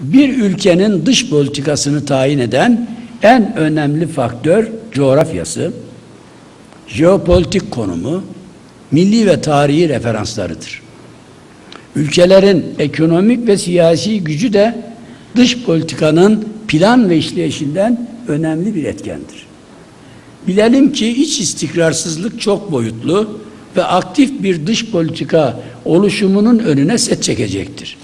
bir ülkenin dış politikasını tayin eden en önemli faktör coğrafyası, jeopolitik konumu, milli ve tarihi referanslarıdır. Ülkelerin ekonomik ve siyasi gücü de dış politikanın plan ve işleyişinden önemli bir etkendir. Bilelim ki iç istikrarsızlık çok boyutlu ve aktif bir dış politika oluşumunun önüne set çekecektir.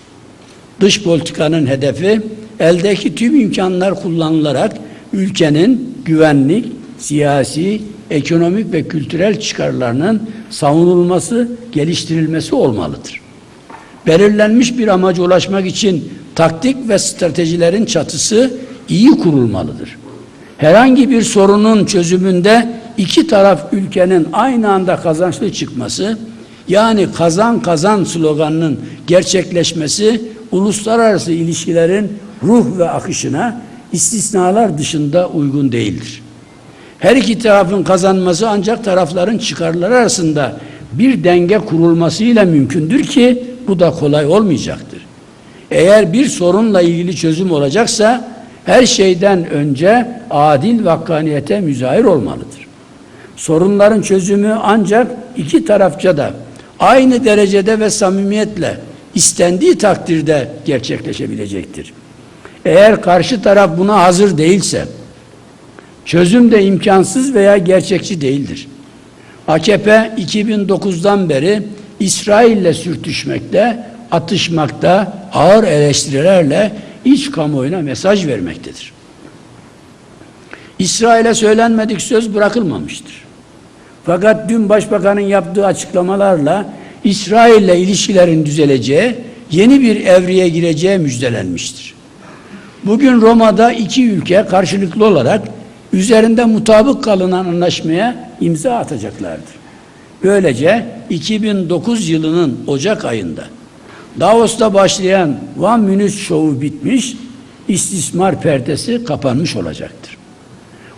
Dış politikanın hedefi eldeki tüm imkanlar kullanılarak ülkenin güvenlik, siyasi, ekonomik ve kültürel çıkarlarının savunulması, geliştirilmesi olmalıdır. Belirlenmiş bir amaca ulaşmak için taktik ve stratejilerin çatısı iyi kurulmalıdır. Herhangi bir sorunun çözümünde iki taraf ülkenin aynı anda kazançlı çıkması, yani kazan kazan sloganının gerçekleşmesi uluslararası ilişkilerin ruh ve akışına istisnalar dışında uygun değildir. Her iki tarafın kazanması ancak tarafların çıkarları arasında bir denge kurulmasıyla mümkündür ki bu da kolay olmayacaktır. Eğer bir sorunla ilgili çözüm olacaksa her şeyden önce adil ve hakkaniyete müzahir olmalıdır. Sorunların çözümü ancak iki tarafça da aynı derecede ve samimiyetle istendiği takdirde gerçekleşebilecektir. Eğer karşı taraf buna hazır değilse, çözüm de imkansız veya gerçekçi değildir. AKP 2009'dan beri İsrail'le sürtüşmekte, atışmakta, ağır eleştirilerle iç kamuoyuna mesaj vermektedir. İsrail'e söylenmedik söz bırakılmamıştır. Fakat dün başbakanın yaptığı açıklamalarla İsrail'le ilişkilerin düzeleceği, yeni bir evreye gireceği müjdelenmiştir. Bugün Roma'da iki ülke karşılıklı olarak üzerinde mutabık kalınan anlaşmaya imza atacaklardır. Böylece 2009 yılının Ocak ayında Davos'ta başlayan One Minute Show'u bitmiş, istismar perdesi kapanmış olacaktır.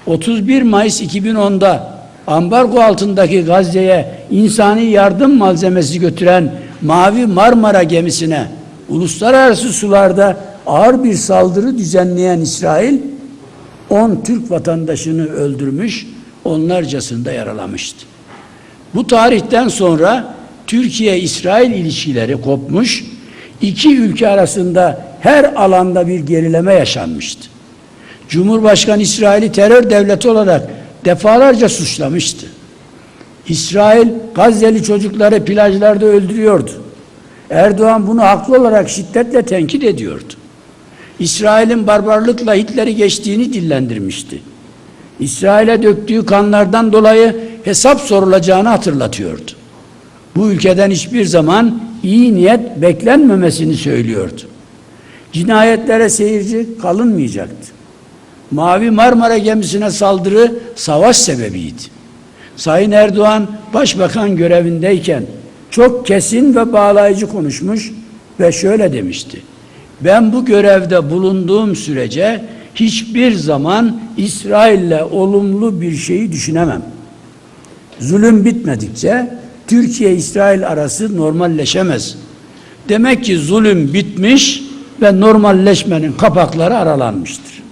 31 Mayıs 2010'da ambargo altındaki Gazze'ye insani yardım malzemesi götüren Mavi Marmara gemisine uluslararası sularda ağır bir saldırı düzenleyen İsrail 10 Türk vatandaşını öldürmüş, onlarcasını da yaralamıştı. Bu tarihten sonra Türkiye-İsrail ilişkileri kopmuş, iki ülke arasında her alanda bir gerileme yaşanmıştı. Cumhurbaşkanı İsrail'i terör devleti olarak defalarca suçlamıştı. İsrail Gazze'li çocukları plajlarda öldürüyordu. Erdoğan bunu haklı olarak şiddetle tenkit ediyordu. İsrail'in barbarlıkla Hitler'i geçtiğini dillendirmişti. İsrail'e döktüğü kanlardan dolayı hesap sorulacağını hatırlatıyordu. Bu ülkeden hiçbir zaman iyi niyet beklenmemesini söylüyordu. Cinayetlere seyirci kalınmayacaktı. Mavi Marmara gemisine saldırı savaş sebebiydi. Sayın Erdoğan başbakan görevindeyken çok kesin ve bağlayıcı konuşmuş ve şöyle demişti. Ben bu görevde bulunduğum sürece hiçbir zaman İsrail'le olumlu bir şeyi düşünemem. Zulüm bitmedikçe Türkiye-İsrail arası normalleşemez. Demek ki zulüm bitmiş ve normalleşmenin kapakları aralanmıştır.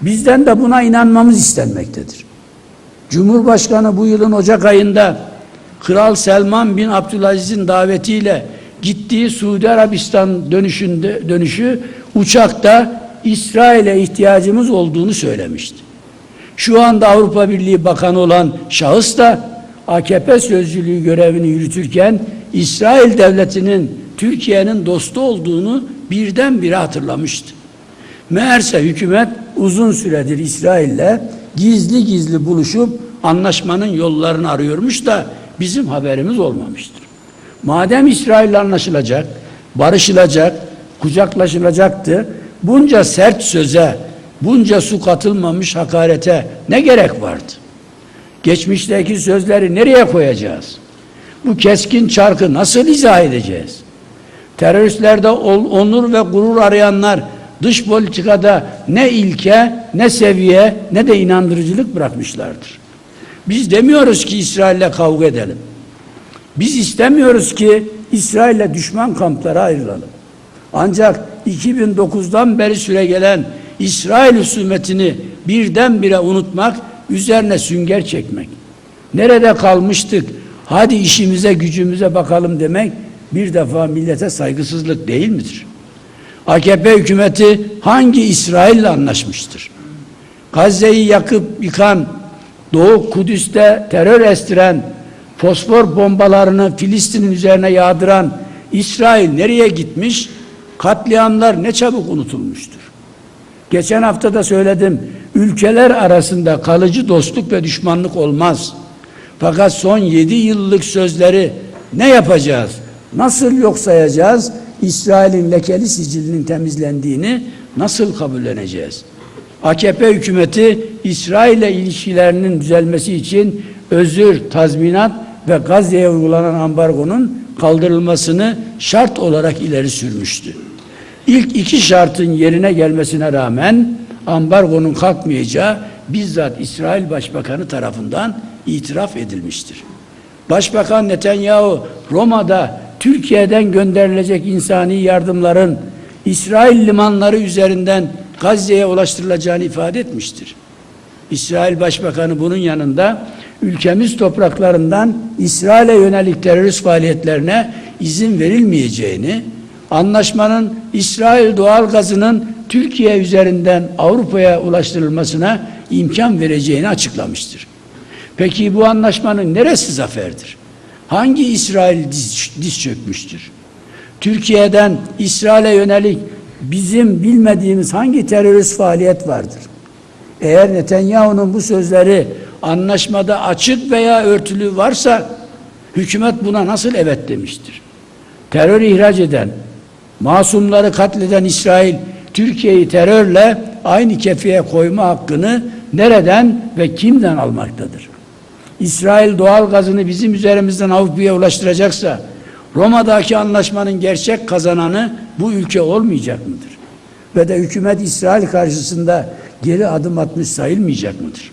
Bizden de buna inanmamız istenmektedir. Cumhurbaşkanı bu yılın Ocak ayında Kral Selman bin Abdülaziz'in davetiyle gittiği Suudi Arabistan dönüşünde dönüşü uçakta İsrail'e ihtiyacımız olduğunu söylemişti. Şu anda Avrupa Birliği Bakanı olan şahıs da AKP sözcülüğü görevini yürütürken İsrail devletinin Türkiye'nin dostu olduğunu birdenbire hatırlamıştı. Meğerse hükümet uzun süredir İsrail'le gizli gizli buluşup anlaşmanın yollarını arıyormuş da bizim haberimiz olmamıştır. Madem İsrail'le anlaşılacak, barışılacak, kucaklaşılacaktı, bunca sert söze, bunca su katılmamış hakarete ne gerek vardı? Geçmişteki sözleri nereye koyacağız? Bu keskin çarkı nasıl izah edeceğiz? Teröristlerde onur ve gurur arayanlar dış politikada ne ilke, ne seviye, ne de inandırıcılık bırakmışlardır. Biz demiyoruz ki İsrail'le kavga edelim. Biz istemiyoruz ki İsrail'le düşman kamplara ayrılalım. Ancak 2009'dan beri süre gelen İsrail husumetini birdenbire unutmak, üzerine sünger çekmek. Nerede kalmıştık? Hadi işimize gücümüze bakalım demek bir defa millete saygısızlık değil midir? AKP hükümeti hangi İsrail'le anlaşmıştır? Gazze'yi yakıp yıkan, Doğu Kudüs'te terör estiren, fosfor bombalarını Filistin'in üzerine yağdıran İsrail nereye gitmiş? Katliamlar ne çabuk unutulmuştur. Geçen hafta da söyledim, ülkeler arasında kalıcı dostluk ve düşmanlık olmaz. Fakat son yedi yıllık sözleri ne yapacağız? Nasıl yok sayacağız? İsrail'in lekeli sicilinin temizlendiğini nasıl kabulleneceğiz? AKP hükümeti İsrail ile ilişkilerinin düzelmesi için özür, tazminat ve Gazze'ye uygulanan ambargonun kaldırılmasını şart olarak ileri sürmüştü. İlk iki şartın yerine gelmesine rağmen ambargonun kalkmayacağı bizzat İsrail Başbakanı tarafından itiraf edilmiştir. Başbakan Netanyahu Roma'da Türkiye'den gönderilecek insani yardımların İsrail limanları üzerinden Gazze'ye ulaştırılacağını ifade etmiştir. İsrail Başbakanı bunun yanında ülkemiz topraklarından İsrail'e yönelik terörist faaliyetlerine izin verilmeyeceğini, anlaşmanın İsrail doğal gazının Türkiye üzerinden Avrupa'ya ulaştırılmasına imkan vereceğini açıklamıştır. Peki bu anlaşmanın neresi zaferdir? Hangi İsrail diz, diz çökmüştür? Türkiye'den İsrail'e yönelik bizim bilmediğimiz hangi terörist faaliyet vardır? Eğer Netanyahu'nun bu sözleri anlaşmada açık veya örtülü varsa hükümet buna nasıl evet demiştir? Terör ihraç eden, masumları katleden İsrail Türkiye'yi terörle aynı kefeye koyma hakkını nereden ve kimden almaktadır? İsrail doğal gazını bizim üzerimizden Avrupa'ya ulaştıracaksa Roma'daki anlaşmanın gerçek kazananı bu ülke olmayacak mıdır? Ve de hükümet İsrail karşısında geri adım atmış sayılmayacak mıdır?